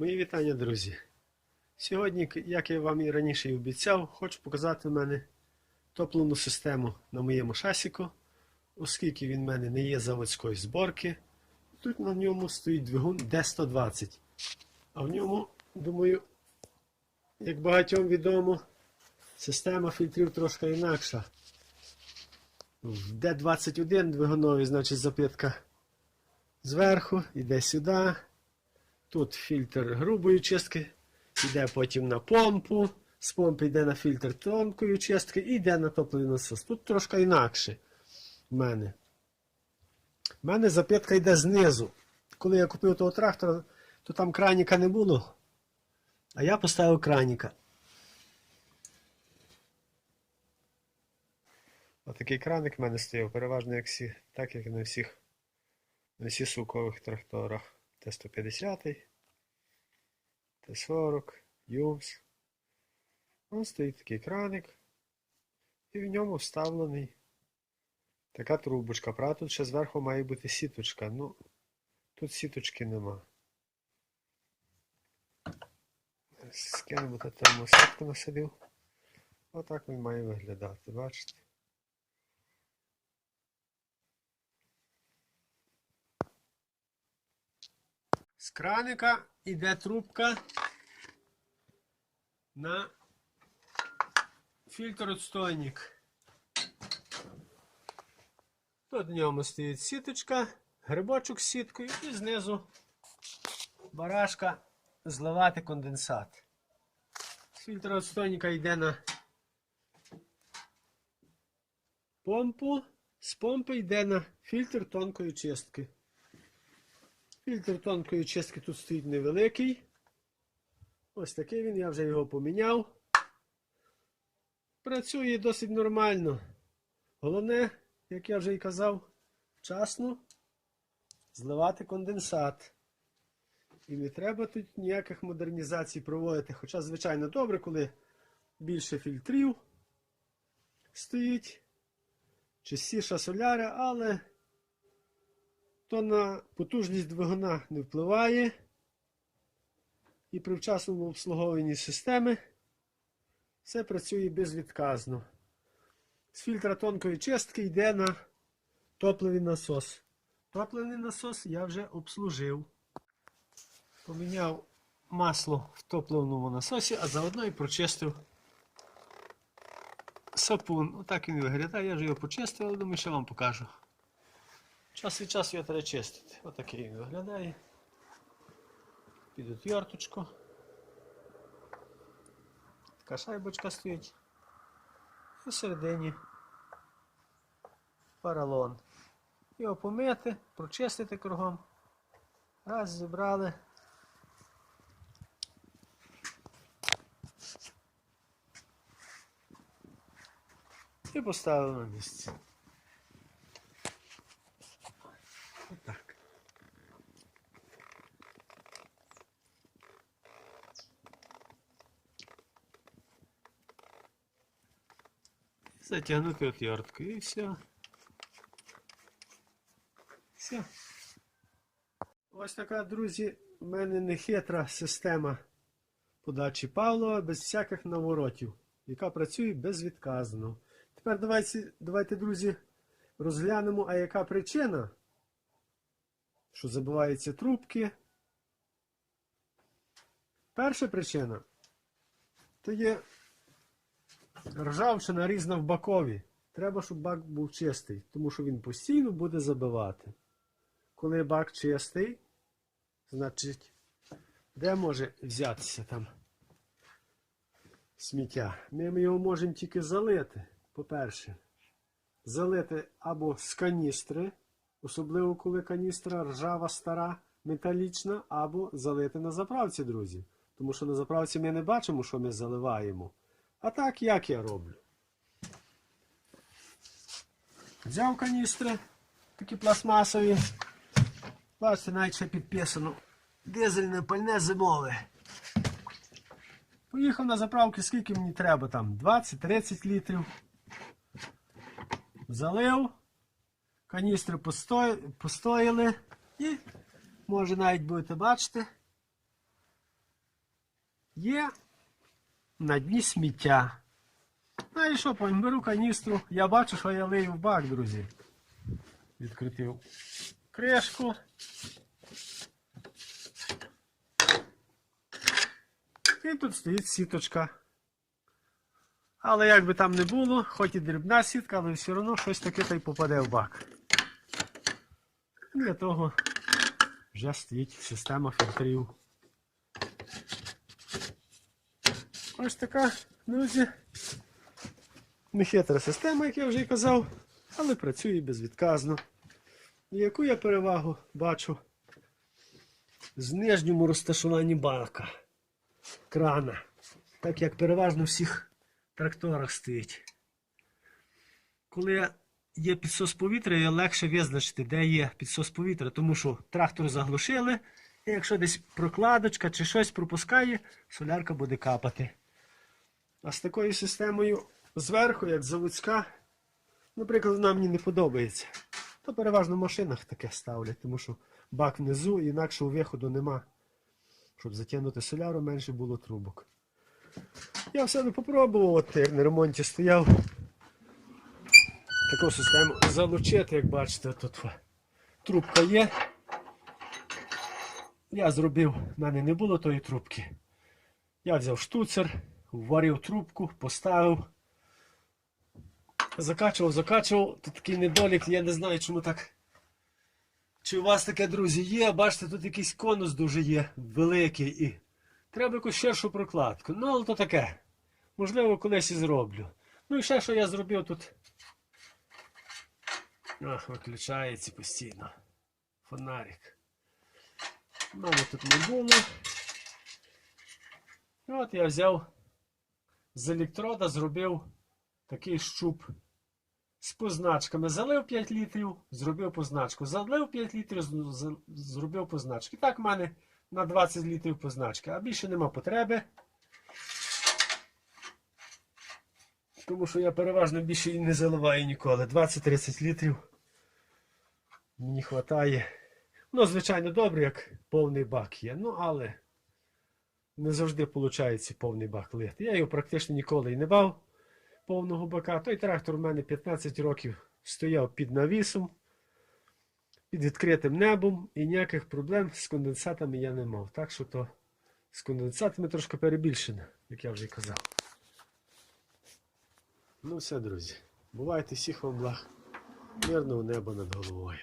Мої вітання, друзі. Сьогодні, як я вам і раніше і обіцяв, хочу показати в мене топливну систему на моєму шасіку, оскільки він в мене не є заводської зборки. Тут на ньому стоїть двигун D120. А в ньому, думаю, як багатьом відомо, система фільтрів трошки інакша. В D21 двигунові, значить, запитка зверху, іде сюди. Тут фільтр грубої чистки, йде потім на помпу, з помпи йде на фільтр тонкої чистки і йде на топливний насос. Тут трошки інакше в мене. У мене запитка йде знизу. Коли я купив того трактора, то там краніка не було. А я поставив краніка. Отакий краник в мене стояв, переважно як всі, так як і на всіх, на всіх сукових тракторах. Т-150, Т-40, Юмс. Ось стоїть такий краник. І в ньому вставлений така трубочка. Правда, тут ще зверху має бути сіточка. Ну, тут сіточки нема. Скинемо та термосетку насадив. Отак він має виглядати, бачите? З краника йде трубка на фільтр отстойник. Тут в ньому стоїть сіточка, грибочок з сіткою і знизу барашка зливати конденсат. З фільтра отстойника йде на помпу, з помпи йде на фільтр тонкої чистки. Фільтр тонкої чистки тут стоїть невеликий. Ось такий він, я вже його поміняв. Працює досить нормально. Головне, як я вже і казав, вчасно зливати конденсат. І не треба тут ніяких модернізацій проводити. Хоча, звичайно, добре, коли більше фільтрів стоїть, чистіша соляра, але то на потужність двигуна не впливає. І при вчасному обслуговуванні системи все працює безвідказно. З фільтра тонкої чистки йде на топливий насос. Топливний насос я вже обслужив. Поміняв масло в топливному насосі, а заодно і прочистив сапун. Отак він виглядає. Я вже його почистив, але думаю, що вам покажу. Час від часу його треба чистити. Отакий він виглядає. Під отверточку. Така шайбочка стоїть. І всередині поролон. Його помити, прочистити кругом. Раз, зібрали. І поставили на місце. Затягнути отверткою і все. Все. Ось така, друзі, в мене нехитра система подачі Павлова без всяких наворотів, яка працює безвідказно. Тепер давайте, давайте, друзі, розглянемо, а яка причина, що забиваються трубки. Перша причина то є ржавчина різна в бакові. Треба, щоб бак був чистий, тому що він постійно буде забивати. Коли бак чистий, значить, де може взятися там сміття? Ми його можемо тільки залити, по-перше. Залити або з каністри, особливо коли каністра ржава стара, металічна, або залити на заправці, друзі. Тому що на заправці ми не бачимо, що ми заливаємо. А так, як я роблю? Взяв каністри, такі пластмасові. Бачите, навіть ще підписано. Дизельне пальне зимове. Поїхав на заправки, скільки мені треба там? 20-30 літрів. Залив. Каністри постояли. І може навіть будете бачити. є на дні сміття. Ну і що, беру каністру. Я бачу, що я лию в бак, друзі. Відкрутив кришку. І тут стоїть сіточка. Але як би там не було, хоч і дрібна сітка, але все одно щось таке та й попаде в бак. Для того вже стоїть система фільтрів. Ось така, друзі. Нехитра система, як я вже й казав, але працює безвідказно. Яку я перевагу бачу з нижньому розташуванні бака, крана, так як переважно в всіх тракторах стоїть. Коли є підсос повітря, є легше визначити, де є підсос повітря, тому що трактор заглушили, і якщо десь прокладочка чи щось пропускає, солярка буде капати. А з такою системою зверху, як заводська, наприклад, вона мені не подобається. То переважно в машинах таке ставлять, тому що бак внизу, інакшого виходу нема. Щоб затягнути соляру, менше було трубок. Я все не попробував, от як на ремонті стояв. Таку систему залучити, як бачите, тут трубка є. Я зробив, в мене не було тої трубки. Я взяв штуцер, вварив трубку, поставив. Закачував, закачував. Тут такий недолік, я не знаю, чому так. Чи у вас таке, друзі, є? Бачите, тут якийсь конус дуже є великий і треба якусь ширшу прокладку. Ну, але то таке. Можливо, колись і зроблю. Ну і ще що я зробив тут. Ах, виключається постійно. Фонарик. Мене тут не було. І от я взяв з електрода, зробив такий щуп з позначками. Залив 5 літрів, зробив позначку. Залив 5 літрів, зробив позначки. Так в мене на 20 літрів позначки, а більше нема потреби. Тому що я переважно більше і не заливаю ніколи. 20-30 літрів мені вистачає. Ну, звичайно, добре, як повний бак є. Ну, але не завжди виходить повний бак лити. Я його практично ніколи і не бав повного бака. Той трактор у мене 15 років стояв під навісом, під відкритим небом і ніяких проблем з конденсатами я не мав. Так що то з конденсатами трошки перебільшено, як я вже казав. Ну все, друзі. Бувайте всіх вам благ. Мирного неба над головою.